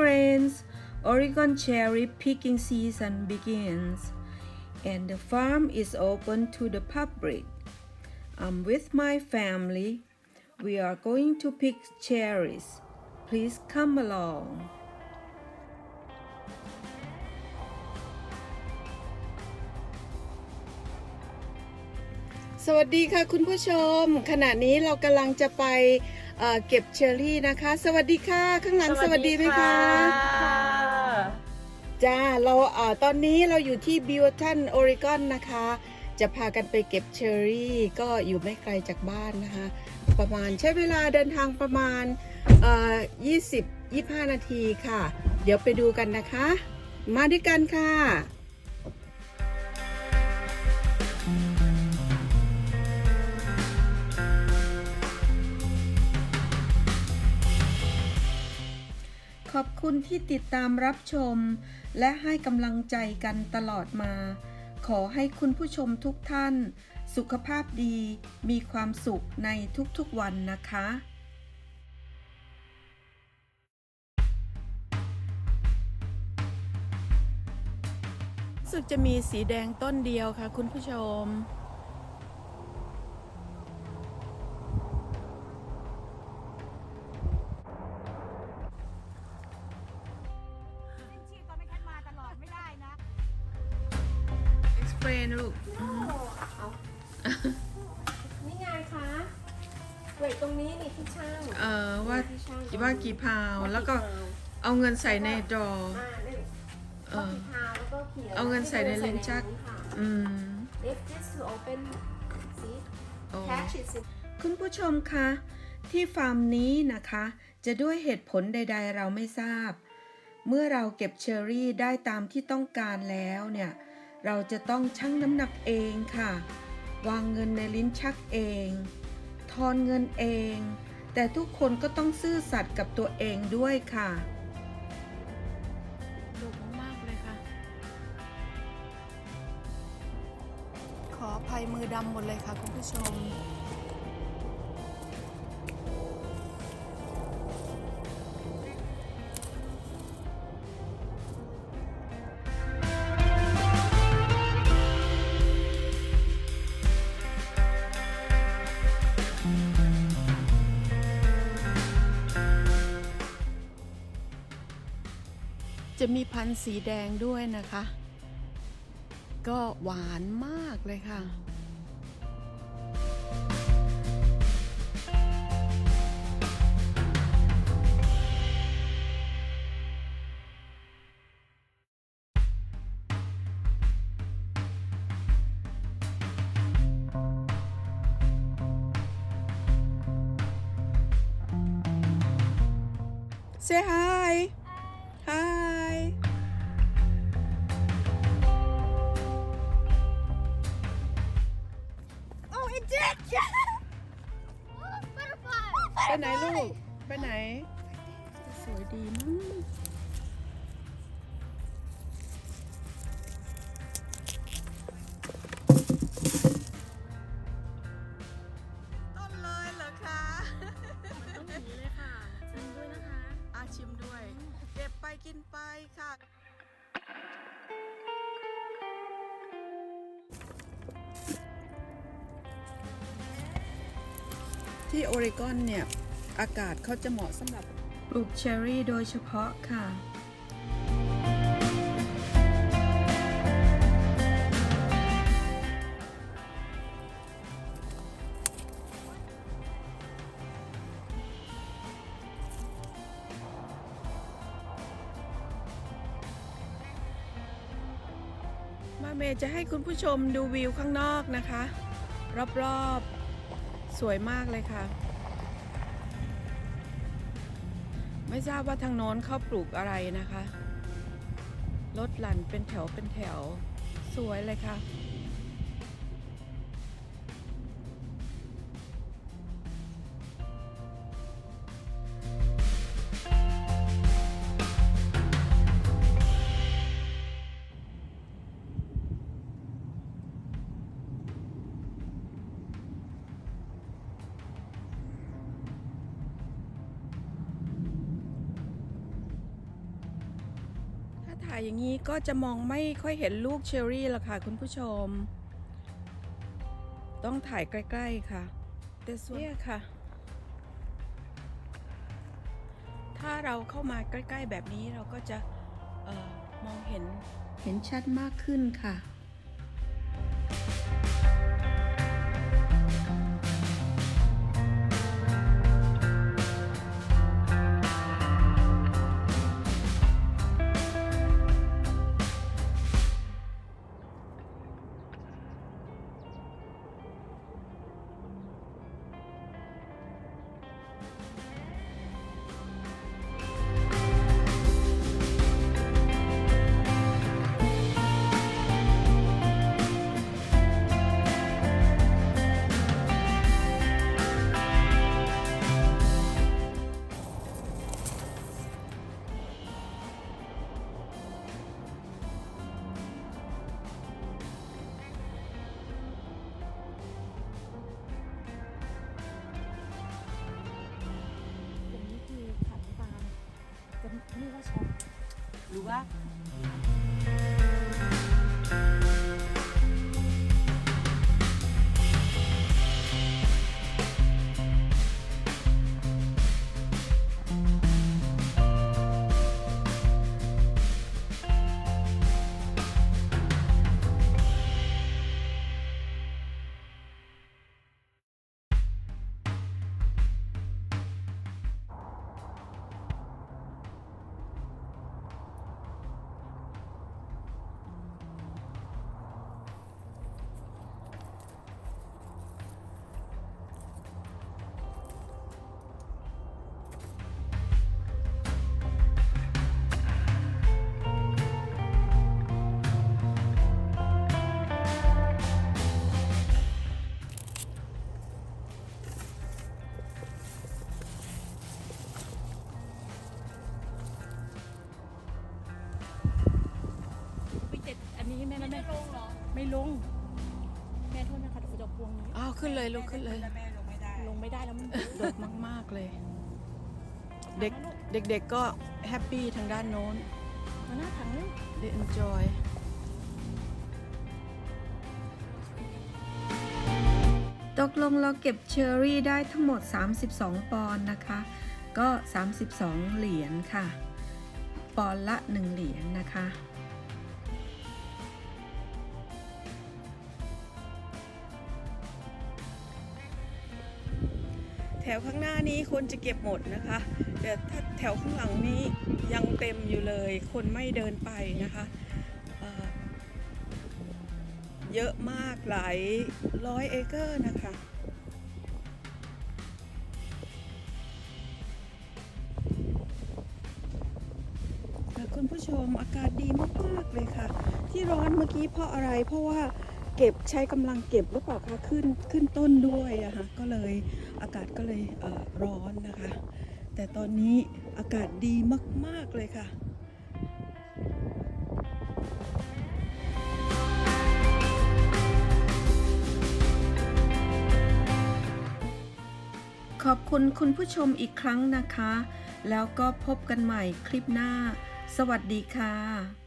friends, Oregon cherry picking season begins and the farm is open to the public. I'm with my family. We are going to pick cherries. Please come along. สวัสดีค่ะคุณผู้ชม ขณะนี้เรากำลังจะไป เอ่อเก็บเชอร์รี่นะคะ สวัสดีค่ะ ข้างหลังสวัสดีไหมคะ จ้า เราเอ่อตอนนี้เราอยู่ที่บิวตันโอริกอนนะคะ จะพากันไปเก็บเชอร์รี่ก็อยู่ไม่ไกลจากบ้านนะคะ ประมาณใช้เวลาเดินทางประมาณเอ่อ20 25 นาทีค่ะ เดี๋ยวไปดูกันนะคะ มาด้วยกันค่ะ อบคุณที่ติดตามรับชม และให้กำลังใจกันตลอดมา ขอให้คุณผู้ชมทุกท่าน สุขภาพดี มีความสุขในทุกๆวันนะคะสึกจะมีสีแดงต้นเดียวค่ะคุณผู้ชม explain ลูกนี่ไงคะเวทตรงนี้นี่ที่ช่างเออว่าที่ช่งว่ากี่พาวแล้วก็เอาเงินใส่ในดออ่านี่เออกี่พาวแล้วก็เขียนเอาเงินใส่ในลิ้นชัก ค่ะ อืม If this to open see โอ้ catch it คุณผู้ชมคะที่ฟาร์มนี้นะคะ จะด้วยเหตุผลใด ๆ เราไม่ทราบ เมื่อเราเก็บเชอร์รี่ได้ตามที่ต้องการแล้วเนี่ย เราจะต้องชั่งน้ำหนักเองค่ะ วางเงินในลิ้นชักเอง ทอนเงินเอง แต่ทุกคนก็ต้องซื่อสัตย์กับตัวเองด้วยค่ะดุมากเลยค่ะ ขออภัยมือดำหมดเลยค่ะคุณผู้ชม จะมีพันธุ์สีแดงด้วยนะคะ ก็หวานมากเลยค่ะ Say hi. ที่โอเรกอนเนี่ย อากาศเขาจะเหมาะสำหรับปลูกเชอร์รี่โดยเฉพาะค่ะ มาเมย์จะให้คุณผู้ชมดูวิวข้างนอกนะคะ รอบๆ สวยมากเลยค่ะ ไม่ทราบว่าทางโน้นเขาปลูกอะไรนะคะรถหลั่นเป็นแถวเป็นแถวสวยเลยค่ะ ถ่ายอย่างนี้ก็จะมองไม่ค่อยเห็นลูกเชอรี่ละค่ะคุณผู้ชม ต้องถ่ายใกล้ ๆค่ะ แต่ส่วนเนี่ยค่ะ ถ้าเราเข้ามาใกล้ ๆ แบบนี้เราก็จะออมองเห็นเห็นชัดมากขึ้นค่ะ นี่ ไม่ลง แม่โทษนะคะเดี๋ยวจะพวงนี้ อ้าวขึ้นเลยลูกขึ้นเลยลงไม่ได้แล้วมันดกมากๆเลย เด็กเด็กๆก็แฮปปี้ทางด้านโน้น มาหน้าถังนึง they enjoy ตกลงเราเก็บเชอร์รี่ได้ทั้งหมด 32 ปอนด์นะคะ ก็ 32 เหรียญค่ะ ปอนด์ละ 1 เหรียญนะคะ วข้างหน้านี้คนจะเก็บหมดนะคะแต่ถ้าแถวข้างหลังนี้ยังเต็มอยู่เลย คนไม่เดินไปนะคะเเยอะมากหลายร้อยเอเกอร์นะคะค่ะคุณผู้ชมอากาศดีมากๆเลยค่ะ ที่ร้อนเมื่อกี้เพราะอะไรเพราะว่าเก็บใช้กำลังเก็บหรือเปล่าคะขึ้นขึ้นต้นด้วยอะคะก็เลย อากาศก็เลยเร้อนนะคะ แต่ตอนนี้อากาศดีมาก ๆ เลยค่ะขอบคุณคุณผู้ชมอีกครั้งนะคะ แล้วก็พบกันใหม่คลิปหน้า สวัสดีค่ะ